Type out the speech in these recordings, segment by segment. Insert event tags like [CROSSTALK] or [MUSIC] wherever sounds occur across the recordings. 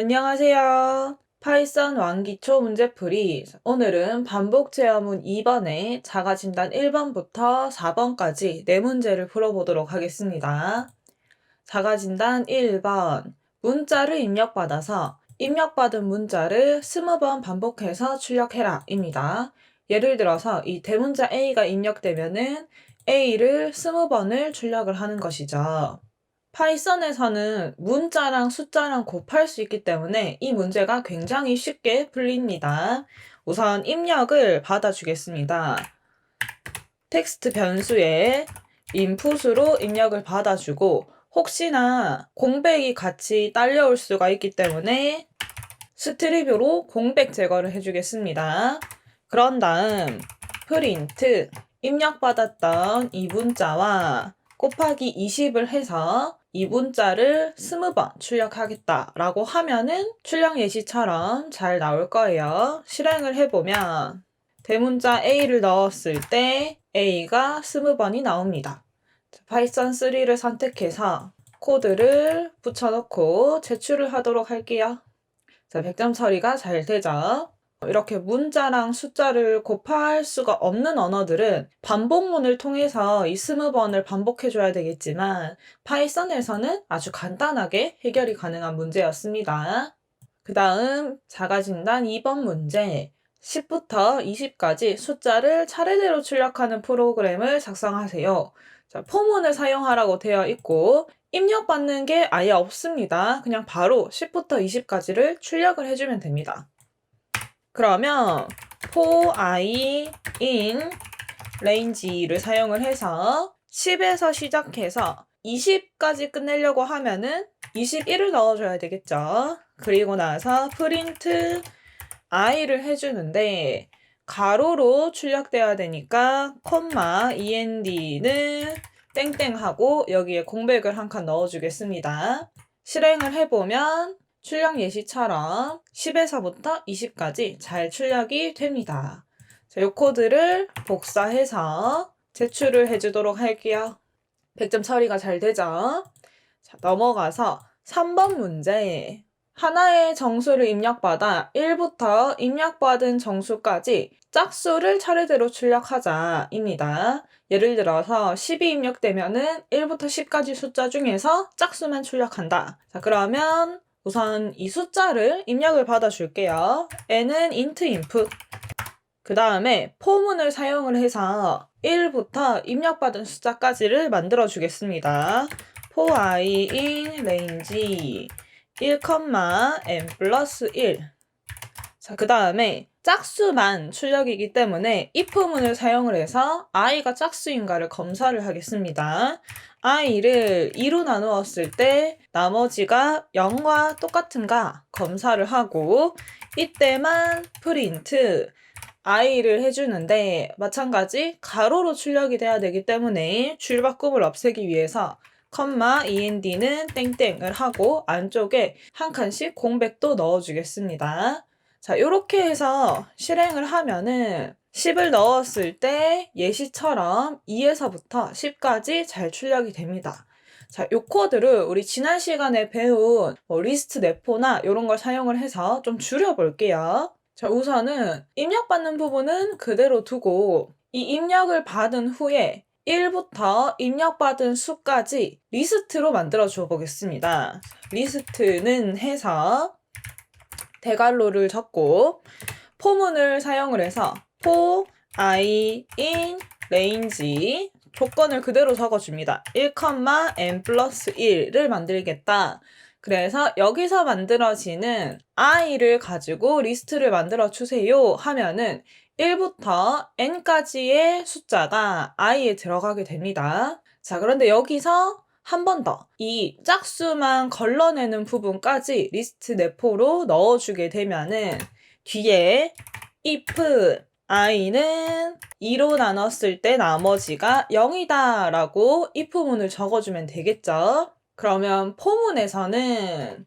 안녕하세요. 파이썬 왕기초 문제풀이. 오늘은 반복 체험문 2번에 자가 진단 1번부터 4번까지 네 문제를 풀어보도록 하겠습니다. 자가 진단 1번. 문자를 입력받아서 입력받은 문자를 20번 반복해서 출력해라 입니다. 예를 들어서 이 대문자 A가 입력되면은 A를 20번을 출력을 하는 것이죠. 파이썬에서는 문자랑 숫자랑 곱할 수 있기 때문에 이 문제가 굉장히 쉽게 풀립니다. 우선 입력을 받아주겠습니다. 텍스트 변수에 인풋으로 입력을 받아주고 혹시나 공백이 같이 딸려올 수가 있기 때문에 스트립으로 공백 제거를 해주겠습니다. 그런 다음 프린트 입력받았던 이 문자와 곱하기 20을 해서 이 문자를 20번 출력하겠다라고 하면은 출력 예시처럼 잘 나올 거예요. 실행을 해보면 대문자 A를 넣었을 때 A가 20번이 나옵니다. 파이썬 3를 선택해서 코드를 붙여놓고 제출을 하도록 할게요. 자, 100점 처리가 잘 되죠? 이렇게 문자랑 숫자를 곱할 수가 없는 언어들은 반복문을 통해서 이 스무 번을 반복해줘야 되겠지만 파이썬에서는 아주 간단하게 해결이 가능한 문제였습니다. 그 다음 자가진단 2번 문제 10부터 20까지 숫자를 차례대로 출력하는 프로그램을 작성하세요. 자, 포문을 사용하라고 되어 있고 입력받는 게 아예 없습니다. 그냥 바로 10부터 20까지를 출력을 해주면 됩니다. 그러면 for i in range를 사용을 해서 10에서 시작해서 20까지 끝내려고 하면은 21을 넣어줘야 되겠죠. 그리고 나서 print i를 해주는데 가로로 출력돼야 되니까 콤마 end는 땡땡하고 여기에 공백을 한 칸 넣어주겠습니다. 실행을 해보면 출력 예시처럼 10에서부터 20까지 잘 출력이 됩니다. 자, 이 코드를 복사해서 제출을 해주도록 할게요. 100점 처리가 잘 되죠? 자, 넘어가서 3번 문제. 하나의 정수를 입력받아 1부터 입력받은 정수까지 짝수를 차례대로 출력하자입니다. 예를 들어서 10이 입력되면은 1부터 10까지 숫자 중에서 짝수만 출력한다. 자, 그러면 우선 이 숫자를 입력을 받아줄게요. n은 int input. 그 다음에 포문을 사용을 해서 1부터 입력받은 숫자까지를 만들어 주겠습니다. for i in range 1, n 플러스 1. 자, 그 다음에 짝수만 출력이기 때문에 if문을 사용을 해서 i가 짝수인가를 검사를 하겠습니다. i를 2로 나누었을 때 나머지가 0과 똑같은가 검사를 하고 이때만 프린트 i를 해주는데 마찬가지 가로로 출력이 돼야 되기 때문에 줄바꿈을 없애기 위해서 컴마 end는 땡땡을 하고 안쪽에 한 칸씩 공백도 넣어주겠습니다. 자, 이렇게 해서 실행을 하면은 10을 넣었을 때 예시처럼 2에서부터 10까지 잘 출력이 됩니다. 자, 이 코드를 우리 지난 시간에 배운 뭐 리스트 내포나 이런 걸 사용을 해서 좀 줄여볼게요. 자, 우선은 입력받는 부분은 그대로 두고 이 입력을 받은 후에 1부터 입력받은 수까지 리스트로 만들어 줘 보겠습니다. 리스트는 해서 대괄호를 적고 포문을 사용을 해서 for i in range 조건을 그대로 적어줍니다. 1, n 플러스 1을 만들겠다. 그래서 여기서 만들어지는 i를 가지고 리스트를 만들어 주세요 하면은 1부터 n까지의 숫자가 i에 들어가게 됩니다. 자, 그런데 여기서 한 번 더 이 짝수만 걸러내는 부분까지 리스트 내포로 넣어주게 되면은 뒤에 if i는 2로 나눴을 때 나머지가 0이다 라고 if문을 적어주면 되겠죠. 그러면 포문에서는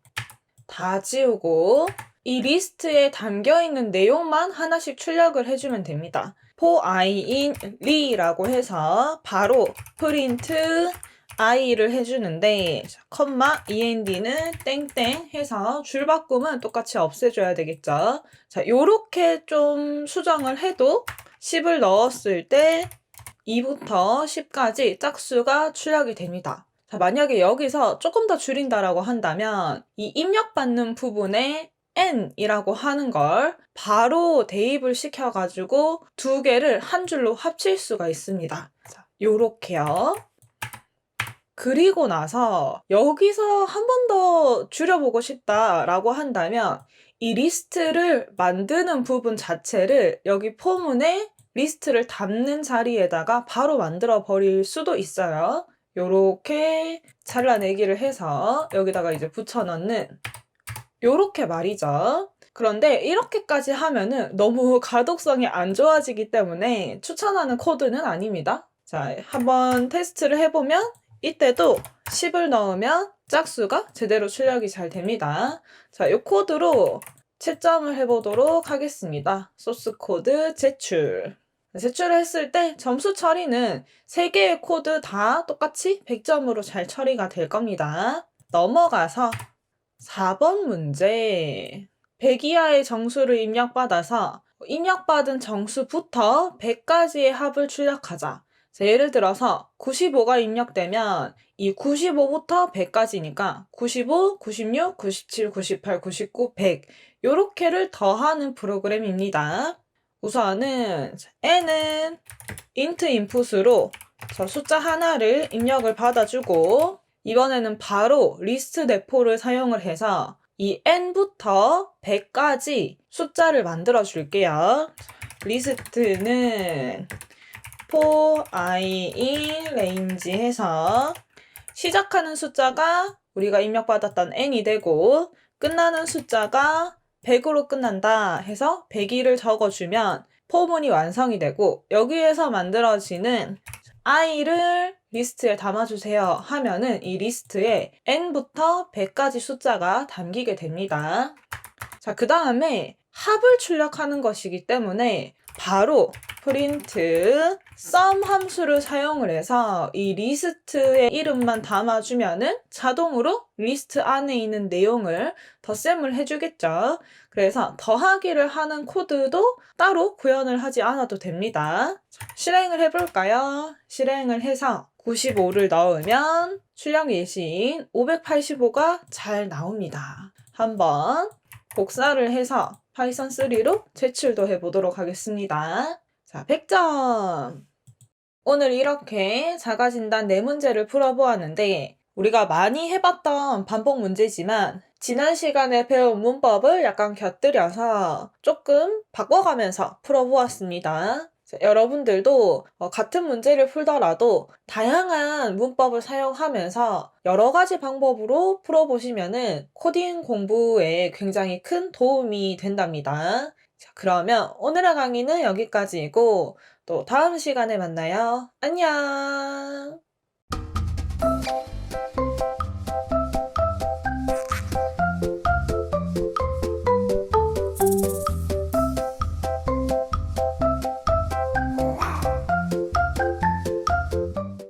다 지우고 이 리스트에 담겨 있는 내용만 하나씩 출력을 해주면 됩니다. for i in 리라고 해서 바로 print i를 해주는데 자, 컴마 end는 땡땡 해서 줄 바꿈은 똑같이 없애줘야 되겠죠. 자, 요렇게 좀 수정을 해도 10을 넣었을 때 2부터 10까지 짝수가 출력이 됩니다. 자, 만약에 여기서 조금 더 줄인다라고 한다면 이 입력받는 부분에 n이라고 하는 걸 바로 대입을 시켜가지고 두 개를 한 줄로 합칠 수가 있습니다. 자, 요렇게요. 그리고 나서 여기서 한 번 더 줄여보고 싶다라고 한다면 이 리스트를 만드는 부분 자체를 여기 포문에 리스트를 담는 자리에다가 바로 만들어 버릴 수도 있어요. 요렇게 잘라내기를 해서 여기다가 이제 붙여넣는 요렇게 말이죠. 그런데 이렇게까지 하면은 너무 [LAUGHS] 가독성이 안 좋아지기 때문에 추천하는 코드는 아닙니다. 자, 한번 테스트를 해보면 이때도 10을 넣으면 짝수가 제대로 출력이 잘 됩니다. 자, 이 코드로 채점을 해보도록 하겠습니다. 소스 코드 제출. 제출을 했을 때 점수 처리는 3개의 코드 다 똑같이 100점으로 잘 처리가 될 겁니다. 넘어가서 4번 문제. 100 이하의 정수를 입력받아서 입력받은 정수부터 100까지의 합을 출력하자. 자, 예를 들어서 95가 입력되면 이 95부터 100까지니까 95, 96, 97, 98, 99, 100 요렇게를 더하는 프로그램입니다. 우선은 n은 int 인풋으로 저 숫자 하나를 입력을 받아주고 이번에는 바로 리스트 대포를 사용을 해서 이 n부터 100까지 숫자를 만들어 줄게요. 리스트는 for range 해서 시작하는 숫자가 우리가 입력받았던 n이 되고 끝나는 숫자가 100으로 끝난다 해서 102를 적어주면 포문이 완성이 되고 여기에서 만들어지는 i를 리스트에 담아주세요 하면은 이 리스트에 n부터 100까지 숫자가 담기게 됩니다. 자, 그 다음에 합을 출력하는 것이기 때문에 바로 프린트 sum 함수를 사용을 해서 이 리스트의 이름만 담아주면은 자동으로 리스트 안에 있는 내용을 덧셈을 해주겠죠. 그래서 더하기를 하는 코드도 따로 구현을 하지 않아도 됩니다. 자, 실행을 해볼까요? 실행을 해서 95를 넣으면 출력 예시인 585가 잘 나옵니다. 한번 복사를 해서 파이썬 3로 제출도 해보도록 하겠습니다. 자, 100점! 오늘 이렇게 자가진단 네 문제를 풀어보았는데, 우리가 많이 해봤던 반복 문제지만, 지난 시간에 배운 문법을 약간 곁들여서 조금 바꿔가면서 풀어보았습니다. 자, 여러분들도 어, 같은 문제를 풀더라도 다양한 문법을 사용하면서 여러 가지 방법으로 풀어보시면은 코딩 공부에 굉장히 큰 도움이 된답니다. 자, 그러면 오늘의 강의는 여기까지이고 또 다음 시간에 만나요. 안녕!